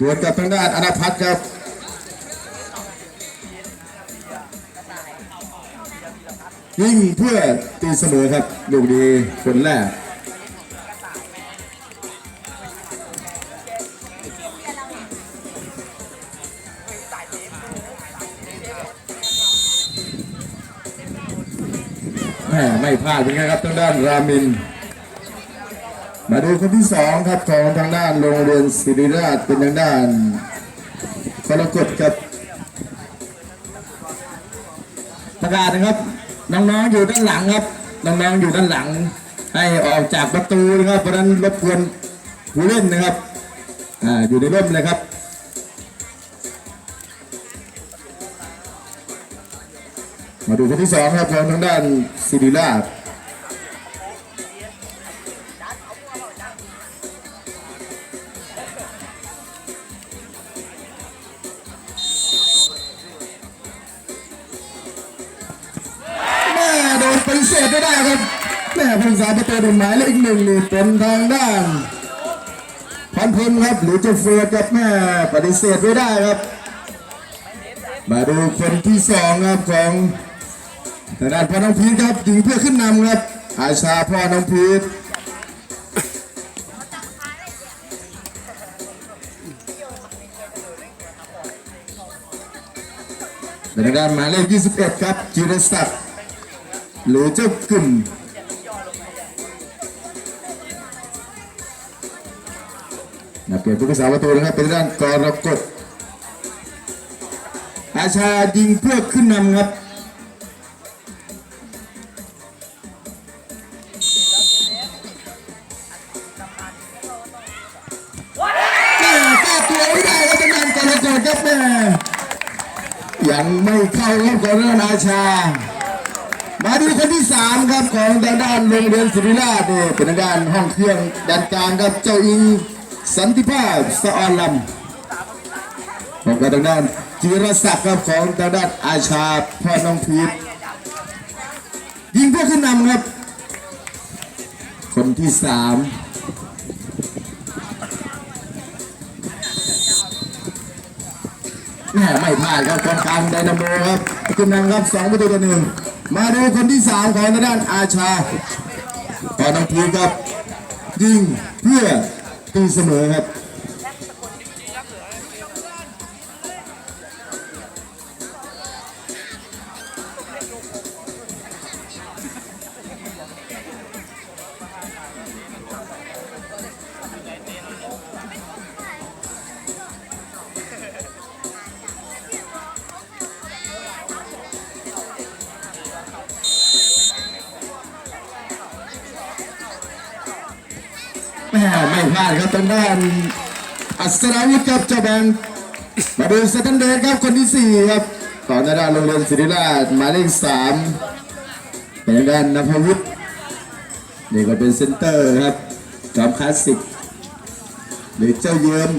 ดวลกับทางด้านอนาพัฒน์ครับยิงเพื่อตีเสมอครับลูกดีคนแรกแม่ไม่พลาดเป็นไงครับทางด้านรามิน มาดูคนที่สองครับของทางด้านโรงเรียนศิริราชเป็นทางด้านกรกฎครับประกาศนะครับน้องๆอยู่ด้านหลังครับน้องๆอยู่ด้านหลัง ให้ออกจากประตูนะครับเพราะฉะนั้นรบกวนผู้เล่นนะครับอ่าอยู่ในร่มเลยครับมาดูคนที่สองครับของทางด้านศิริราช นปฏิเสธไม่ได้ครับแม่ผู้สาประตูหมายเลขหนึ่งนี่เป็นทางด้านพันพลครับหรือจะเฟิร์สครับแม่ปฏิเสธไม่ได้ครับ มาดูคนที่สองครับของทางด้านพ่อน้องพีทครับยิงเพื่อขึ้นนำครับอาชาพ่อน้องพีทเป็นทางด้านหมายเลข21 ครับจิรศักดิ์ หรือเจ้ากึ่มนะเปลี่ยนผู้รักษาประตูนะครับเป็นด้านกรกฎอาชายิงเพื่อขึ้นนำครับยังไม่เข้าครับของนอาชา มาดูคนที่สามครับของทางด้านโรงเรียนศิริราชนี่เป็นทางด้านห้องเครื่องด้านกลางครับเจ้าอิงสันติภาพสะออนลำของทางด้านจิรศักดิ์ครับของทางด้านอาชาพ่อน้องพีทยิงเพื่อขึ้นนำครับ คนที่สามแม่ไม่พลาดครับกองกลางไดนาโมครับ ขึ้นนำครับสองประตูต่อหนึ่งมาดูคนที่สามของทางด้านอาชาตอน้องพีครับยิงเพื่อตีเสมอครับ ม่ไม่พลาดครับทางด้านอัศราวุธครับเจ้าแบงมาดูสแตันเดนครับคนที่สี่ครับของทางด้านโรงเรียนศิริราชหมายเลขสามเป็นทางด้านนภวุฒินี่ก็เป็นเซนเตอร์ครับจอมคลาสสิกหรือเจ้าเยิ้ม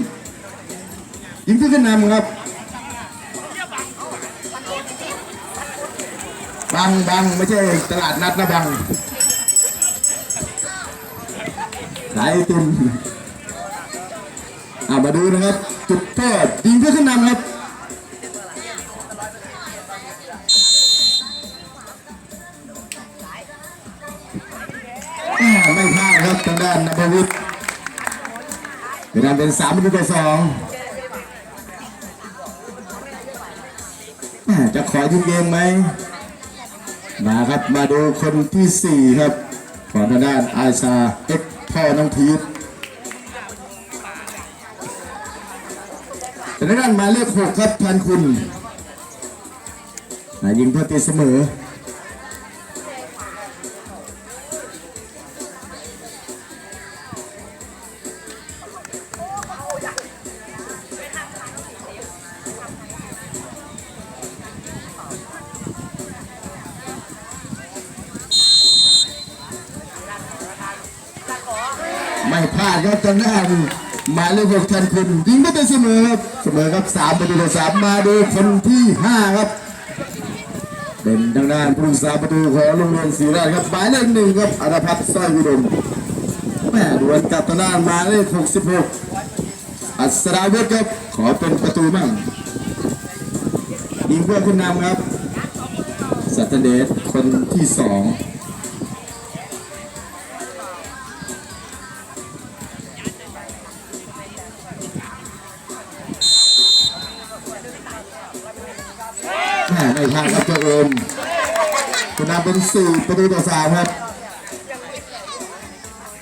ยิงขึ้นนำครับบังบังไม่ใช่ตลาดนัดนะบัง ขายไอติมอ่ามาดูนะครับ จุดโทษยิงเพื่อขึ้นนำครับไม่พลาดครับทางด้านนภวิทย์เป็นการเป็นสามประตูต่อสองจะขอยิงเกมไหมมาครับมาดูคนที่สี่ครับ ของทางด้านไอซาเอ็กพ่อน้องทีทเป็นทางด้านหมายเลขหกครับพันคุณอ่ายิงเพื่อตีเสมอ ไม่พลาดครับทางด้านหมายเลขหกทันคุณยิงก็เป็นเสมอครับเสมอครับสามประตูต่อสามมาดูคนที่ห้าครับเป็นทางด้านผู้รักษาประตูของโรงเรียนศรีราชครับหมายเลขหนึ่งครับอรพัฒน์สร้อยวิดมแม่ดวลกับทางด้านหมายเลขหกสิบหกอัศราวุธครับขอเป็นประตูมั่งยิงเพื่อขึ้นนำครับสัตเดชคนที่สอง แม่ไม่พลาดครับเจ้าโอมคุณนำเป็นสี่ประตูต่อสามครับ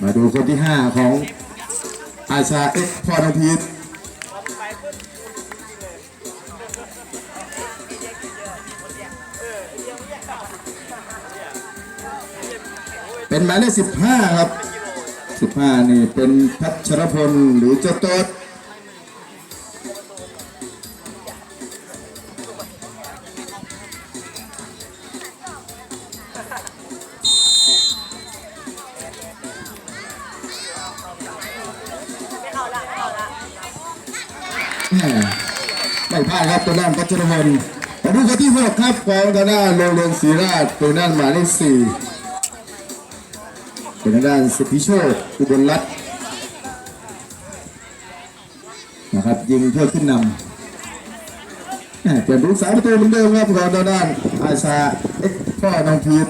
มาดูคนที่ห้าของอาชาเอ็กพอร์ตพีทเป็นหมายเลขสิบห้าครับสิบห้านี่เป็นพัชรพลหรือเจ้าโต๊ด ครับตัวด้านพัชรพลมาดูคนที่หกครับของตัวด้านโรงเรียนศรีราชตัวด้านหมายเลขสี่เป็นด้านสิทธิโชคอุบลรัตน์นะครับยิงเพื่อขึ้นนำเปลี่ยนรูปสามประตูเหมือนเดิมครับของทางด้านอาชาเอ็กซ์พ่อน้องพีท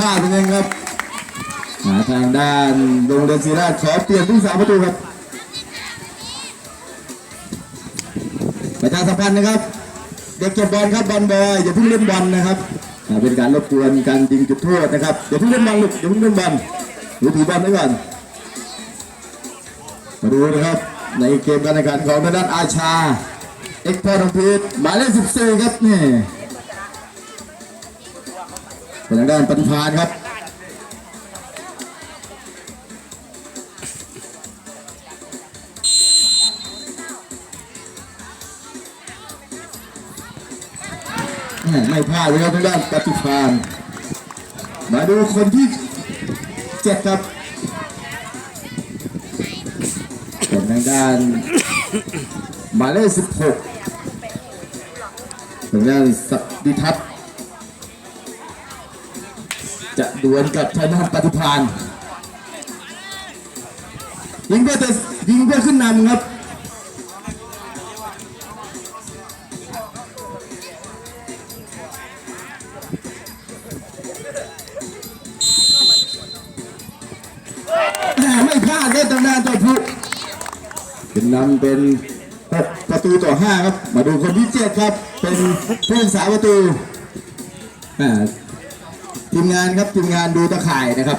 พลาดจริงครับมาทางด้านโรงเรียนศรีราชขอเปลี่ยนผู้สาประตูครับประชาสัมพันธ์นะครับเด็กเก็บบอลครับบอลบอยอย่าเพิ่งเล่นบอลนะครับเป็นการรบกวนการยิงจุดโทษนะครับอย่าเพิ่งเล่นบอลลูกอย่าเพิ่งเล่นบอลหรือถือบอลไว้ก่อนมาดูนะครับในเกมการแข่งขันของด้านอาชาเอ็กพอร์ตพีทหมายเลข14 ครับนี่ ทางด้านปัญพานครับไม่พลาดเลยครับทางด้านปฏิพานมาดูคนที่เจ็ดครับเป็นทางด้านหมายเลขสิบหกทางด้านสัตดิทัศน์ ดวลกับทางด้านปฏิพานยิงเพื่อจะยิงเพื่อขึ้นนำครับแหม่ไม่พลาดเลยตำนานเจ้าพุเป็นนำเป็นประตูต่อห้าครับ มาดูคนที่เจ็ดครับ เป็นผู้รักษาประตูแหม่ ทีมงานครับทีมงานดูตะข่ายนะครับ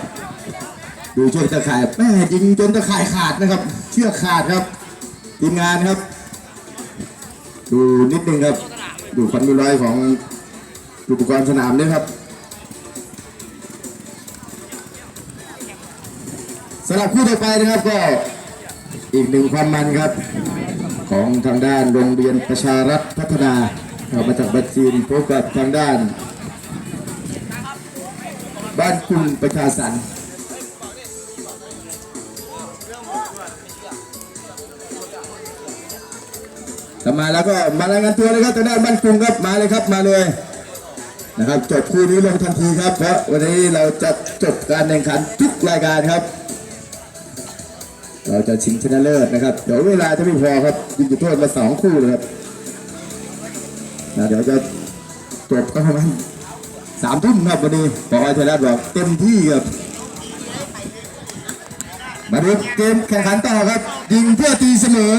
ดูช่วยตะข่ายแม่ยิงจนตะข่ายขาดนะครับ เชือกขาดครับทีมงานครับ ดูนิดนึงครับ ดูความมีรอยของอุปกรณ์สนามด้วยครับสำหรับคู่ต่อไปนะครับก็อีกหนึ่งความมันครับ ของทางด้านโรงเรียนประชารัฐพัฒนาเอามาจากบัตจีนพบกับทางด้าน บ้านคุณประชาสรรค์กลับมาแล้วก็มารายงานตัวเลยครับทางด้านบ้านกรุงครับมาเลยครับมาเลยนะครับจบคู่นี้ลงทันทีครับ เพราะวันนี้เราจะจบการแข่งขันทุกรายการครับ เราจะชิงชนะเลิศนะครับเดี๋ยวเวลาจะไม่พอครับยิงจุดโทษมาสองคู่เลยครับนะเดี๋ยวจะจบก็ประมาณ สามทุ่มครับวันนี้บอกไอ้ไทยรัฐบอกเต็มที่ครับมาดูเกมแข่งขันต่อครับ ยิงเพื่อตีเสมอ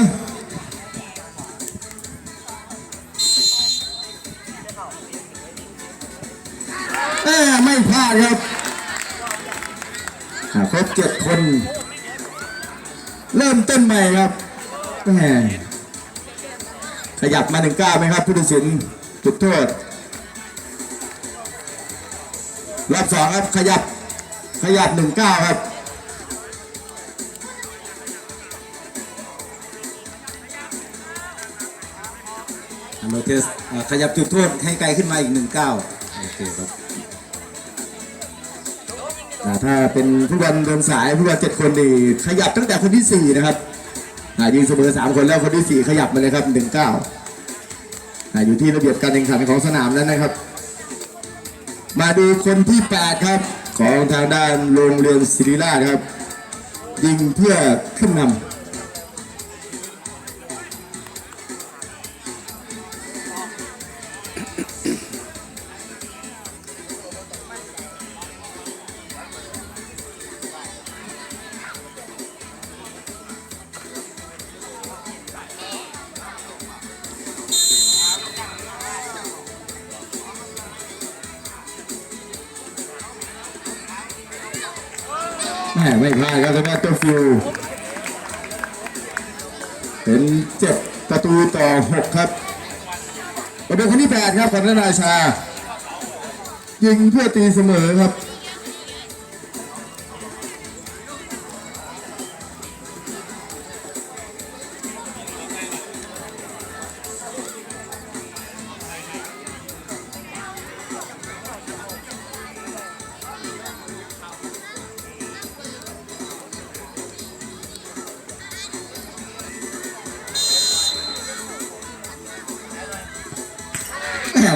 แม่ไม่พลาดครับครบเจ็ดคน เริ่มต้นใหม่ครับแหมขยับมาหนึ่งก้าวไหมครับผู้ตัดสินจุดโทษ รอบสองครับขยับขยับหนึ่งเก้าครับโรเทสขยับจุดโทษให้ไกลขึ้นมาอีกหนึ่งเก้าโอเคครับถ้าเป็นผู้บอลเดินสายผู้บอลเจ็ดคนนี่ขยับตั้งแต่คนที่สี่นะครับยิงเสมอสามคนแล้วคนที่สี่ขยับมาเลยครับหนึ่งเก้าอยู่ที่ระเบียบการแข่งขันของสนามนั้นนะครับ มาดูคนที่ 8 ครับ ของทางด้านโรงเรียนศิริราชครับ ยิงเพื่อขึ้นนำ ไม่พลาดครับทางด้านตัวฟิวเป็นเจ็ดประตูต่อหกครับมาดูคนที่แปดครับของนาชา ยิงเพื่อตีเสมอครับ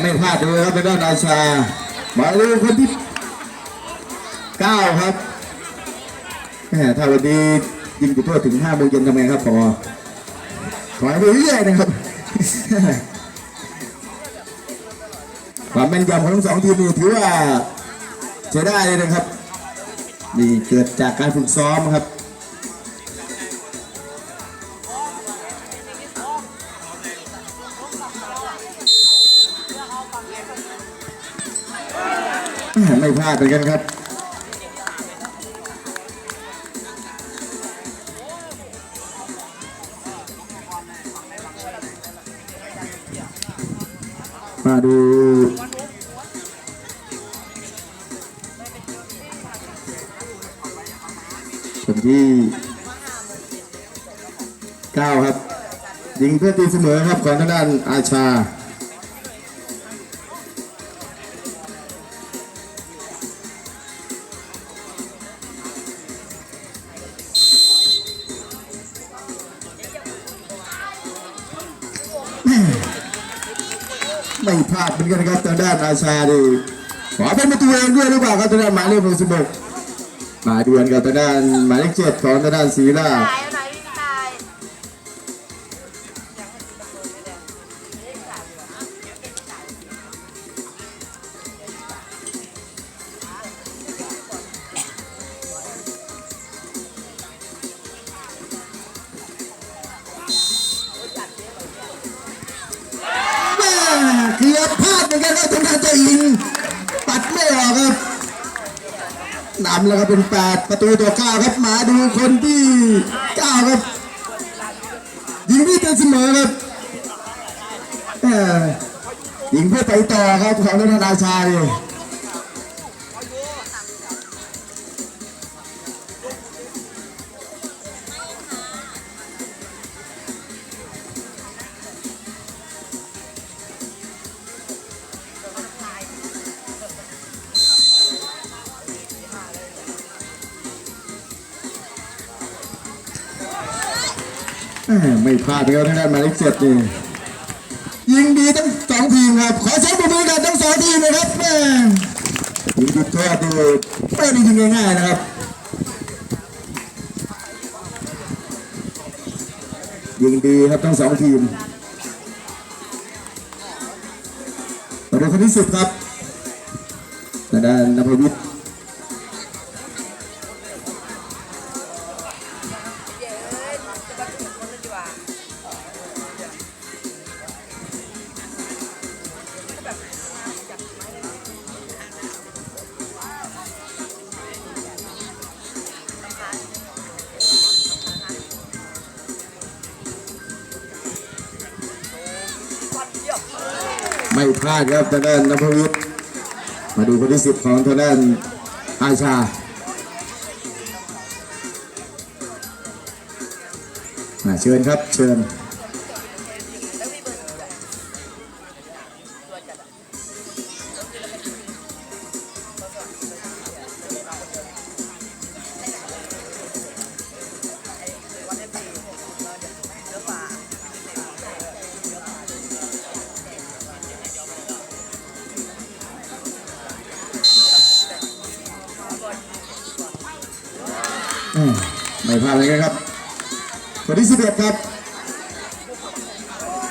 ไม่พลาดเลยครับทางด้านราชามาดูคนที่เก้าครับแม่ถ้าวันนี้ยิงจุดโทษถึงห้าโมงเย็นทำไงครับพอถอยไปเรื่อยนะครับความแม่นยำของทั้งสองทีมนี่ถือว่าใช้ได้เลยนะครับ นี่เกิดจากการฝึกซ้อมครับาดเหมือนกันครับมาดูคนที่เก้าครับ ยิงเพื่อตีเสมอครับของทางด้านอาชา รับทางด้านอาชาดีขอเป็นประตูเองด้วยหรือเปล่าครับทางด้านหมายเลขหกสิบหกมาดวลกับทางด้านหมายเลขเจ็ดของทางด้านศรีราช นำแล้วครับเป็นแปดประตูต่อเก้าครับมาดูคนที่เก้าครับยิงพี่เป็นเสมอครับยิงเพื่อไปต่อครับของทางด้านาชาย ไม่พลาดเลยครับทางด้านหมายเลขเจ็ดนี่ยิงดีทั้งสองทีมครับ ขอใช้ประมือกันทั้งสองทีมนะครับแม่ยิงจุดโทษดูไม่ได้ยิงง่ายๆนะครับยิงดีครับทั้งสองทีมมาดูคนที่สิบครับทางด้านนภวิทย์ พลาดครับทางด้านนภวิทย์มาดูคนที่สิบของทางด้านอาชาอ่าเชิญครับเชิญ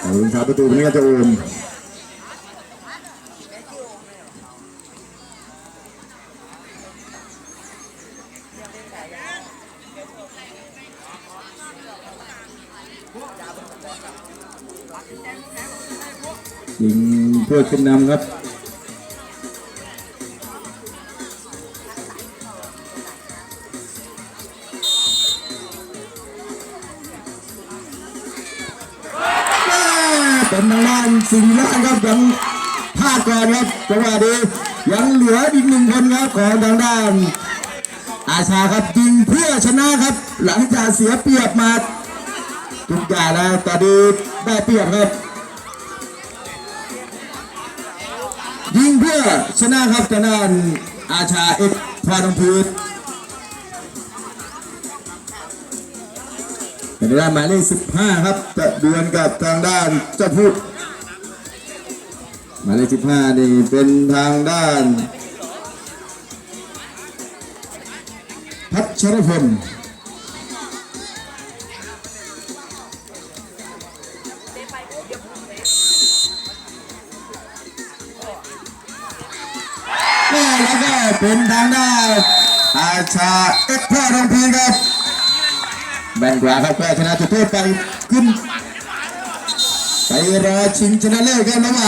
เอาลุงชาประตูนนี้ก็จะโอมยิงเพื่อขึ้นนำครับ เป็นทางด้านสิงห์ละครับยังพลาดก่อนครับจังหวะนี้ยังเหลืออีกหนึ่งคนครับของทางด้าน อาชาครับยิงเพื่อชนะครับ หลังจากเสียเปรียบมาทุกอย่างแล้วตอนนี้ได้เปรียบครับ ยิงเพื่อชนะครับทางด้านอาชาเอกพรนพืช เป็นทางด้านหมายเลข15ครับ จะดวลกับทางด้านเจ้าพูดหมายเลข15นี่เป็นทางด้าน พัชรพลแล้วก็เป็นทางด้านอาชาเอ็กพ่อทองพีครับ แบนกว่าครับก็ชนะจุดโทษไปขึ้นไปรอชิงชนะเลิศกันระหว่าง